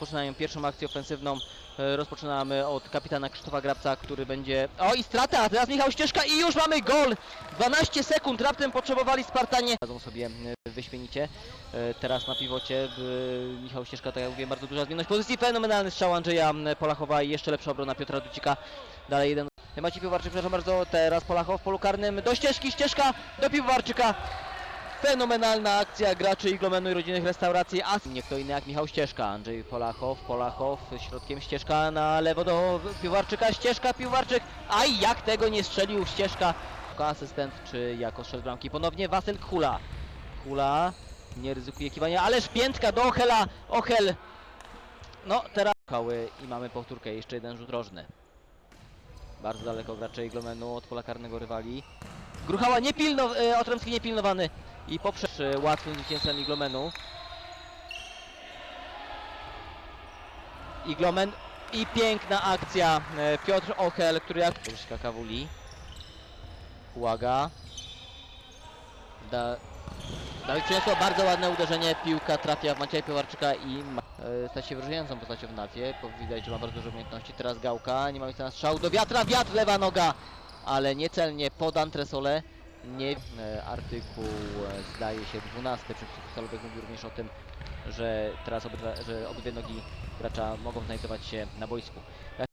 Rozpoczynają pierwszą akcję ofensywną. E, Rozpoczynamy od kapitana Krzysztofa Grabca, który będzie... O i strata, teraz Michał Ścieżka i już mamy gol! 12 sekund raptem potrzebowali Spartanie. Radzą sobie e, wyśmienicie. E, Teraz na piwocie Michał Ścieżka, tak jak mówiłem, bardzo duża zmienność pozycji. Fenomenalny strzał Andrzeja Polachowa i jeszcze lepsza obrona Piotra Ducika. Dalej jeden. Maciej Piwowarczyk, przepraszam bardzo, teraz Polachow w polu karnym do ścieżki, ścieżka do Piwowarczyka. Fenomenalna akcja graczy Iglomenu i rodzinnych restauracji, a nie kto inny jak Michał Ścieżka. Andrzej Polachow, Polachow, środkiem Ścieżka na lewo do Piwowarczyka, Ścieżka, Piwowarczyk. Aj, jak tego nie strzelił Ścieżka. Asystent czy jako strzelec bramki. Ponownie Wasyl Hula. Hula nie ryzykuje kiwania, ależ piętka do Ochela. Ochel. No, teraz i mamy powtórkę, jeszcze jeden rzut rożny. Bardzo daleko gracze Iglomenu od pola karnego rywali. Gruchała niepilno, e, Otremski niepilnowany i poprzez e, łatwym zwycięstwem Iglomenu. Iglomen i piękna akcja. E, Piotr Ochel, który jak... Polska Kawuli. Hułaga. Da... Dawid przyniosło bardzo ładne uderzenie, piłka trafia w Macieja Piewarczyka i ma... e, staje się wyróżniającą postacią w Nafie, bo widać, że ma bardzo dużo umiejętności. Teraz Gałka, nie ma miejsca na strzał, do wiatra, wiatr, lewa noga, ale niecelnie pod antresole. Nie, e, artykuł e, zdaje się 12 przepisów futbolowych mówi również o tym, że teraz obydwa, że obydwie nogi gracza mogą znajdować się na boisku.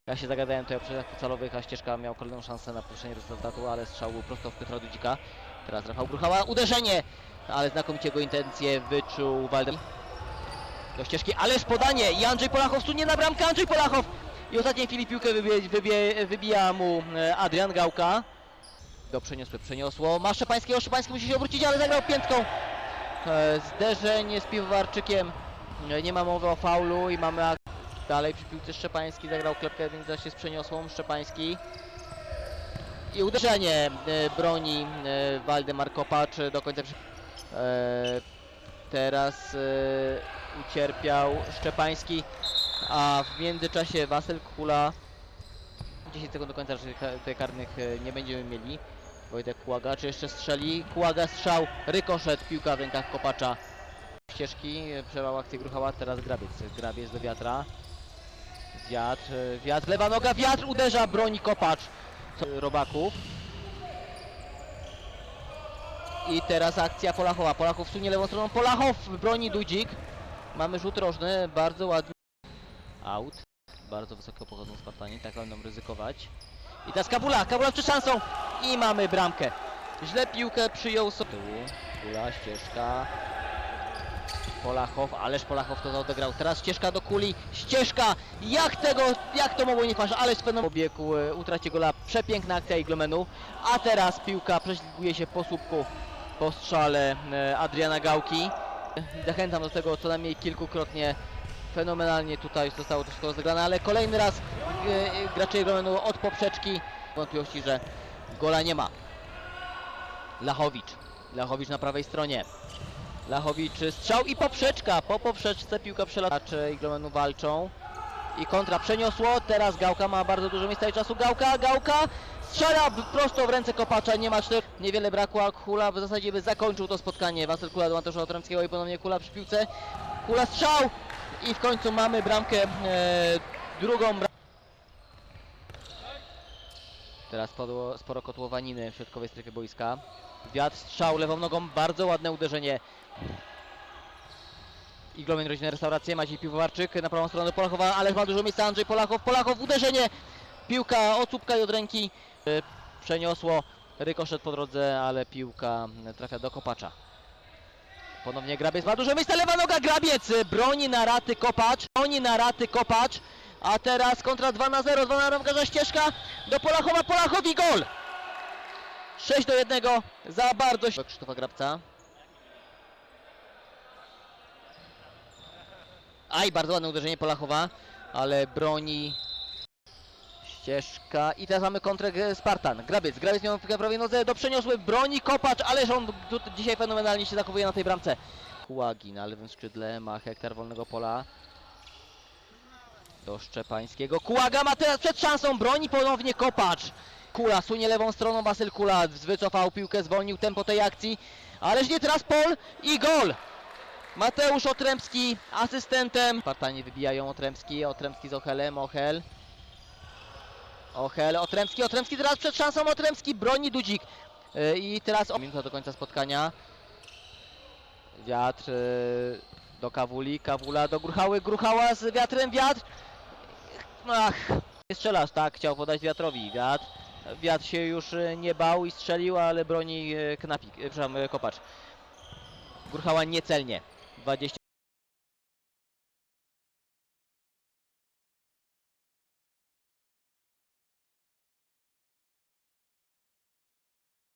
Ja, się zagadałem tutaj o przepisach futsalowych, a ścieżka miał kolejną szansę na podwyższenie rezultatu, ale strzał był prosto w Piotra Dudzika. Teraz Rafał Gruchała, uderzenie! Ale znakomicie jego intencje wyczuł Waldem. Do ścieżki, ależ podanie! I Andrzej Polachow sunie na bramkę, Andrzej Polachow! I ostatniej chwili piłkę wybie, wybie, wybija mu e, Adrian Gałka. Do przeniosły, przeniosło. Ma Szczepańskiego, Szczepański musi się obrócić, ale zagrał piętką. E, zderzenie z Piwowarczykiem. E, nie ma mowy o faulu i mamy dalej przy piłce Szczepański. Zagrał klepkę, więc zaś się z przeniosłą. Szczepański. I uderzenie e, broni Waldemar Kopacz do końca. Teraz ucierpiał Szczepański, a w międzyczasie Wasyl Kula 10 sekund do końca, tutaj karnych nie będziemy mieli. Wojtek Kłaga, czy jeszcze strzeli? Kłaga strzał, rykoszet, piłka w rękach Kopacza. Ścieżki, e, przerwał akcję Gruchała, teraz Grabiec. Grabiec do wiatra. Wiatr, e, wiatr, lewa noga, wiatr uderza, broni Kopacz. Robaków. I teraz akcja Polachowa. Polachow sunie lewą stroną. Polachow broni Dudzik. Mamy rzut rożny, bardzo ładny. Out. Bardzo wysoko pochodzą Spartanie, tak będą ryzykować. I teraz Kabula, Kabula przed szansą i mamy bramkę. Źle piłkę przyjął sobie. Kula, ścieżka. Polachow, ależ Polachow to odegrał. Teraz ścieżka do kuli, ścieżka! Jak tego, jak to mogło nie paść, ale z pewną pobiegł, e, utraci gola. Przepiękna akcja Iglomenu. A teraz piłka prześlizguje się po słupku po strzale e, Adriana Gałki. Zachęcam do tego co najmniej kilkukrotnie. Fenomenalnie tutaj zostało to wszystko rozegrane, ale kolejny raz e, e, gracze Iglomenu od poprzeczki. Wątpliwości, że gola nie ma. Lachowicz. Lachowicz na prawej stronie. Lachowicz strzał i poprzeczka. Po poprzeczce piłka przelatacze Iglomenu walczą. I kontra przeniosło. Teraz Gałka ma bardzo dużo miejsca i czasu. Gałka, Gałka strzela prosto w ręce Kopacza. Nie ma czterech. Niewiele brakło. a Kula w zasadzie by zakończył to spotkanie. Wasyl Kula do Mateusza Otremskiego i ponownie Kula przy piłce. Kula strzał i w końcu mamy bramkę. E, drugą bramkę. Teraz podło, sporo kotłowaniny w środkowej strefie boiska. Wiatr, strzał lewą nogą, bardzo ładne uderzenie. Iglomin rodzinne restauracje, Maciej Piwowarczyk na prawą stronę Polachowa, ale ma dużo miejsca Andrzej Polachow, Polachow, uderzenie! Piłka od i od ręki e, przeniosło, rykoszet po drodze, ale piłka trafia do Kopacza. Ponownie Grabiec ma dużo miejsca, lewa noga Grabiec, broni na raty Kopacz, broni na raty Kopacz, a teraz kontra 2 na 0, 2 na bramkarza ścieżka do Polachowa, Polachowi gol! 6 do 1 za bardzo się- Krzysztofa Grabca. Aj, bardzo ładne uderzenie Polachowa, ale broni ścieżka. I teraz mamy kontrę Spartan. Grabiec, Grabiec miał piłkę na prawej nodze, do przeniosły, broni Kopacz, ależ on dzisiaj fenomenalnie się zachowuje na tej bramce. Kułagi na lewym skrzydle, ma hektar wolnego pola. Do Szczepańskiego. Kułaga ma teraz przed szansą, broni ponownie Kopacz. Kula sunie lewą stroną, Wasyl Kula wycofał piłkę, zwolnił tempo tej akcji. Ależ nie teraz Pol i gol! Mateusz Otremski asystentem. Spartanie wybijają Otremski, Otremski z Ochelem, Ochel. Ochel, Otremski, Otremski teraz przed szansą, Otremski broni Dudzik. Y, I teraz o minuta do końca spotkania. Wiatr y, do Kawuli, Kawula do Gruchały, Gruchała z wiatrem, wiatr. Ach, nie strzelasz, tak, chciał podać wiatrowi, wiatr. Wiatr się już y, nie bał i strzelił, ale broni y, Knapik, y, przepraszam, Kopacz. Gruchała niecelnie. 20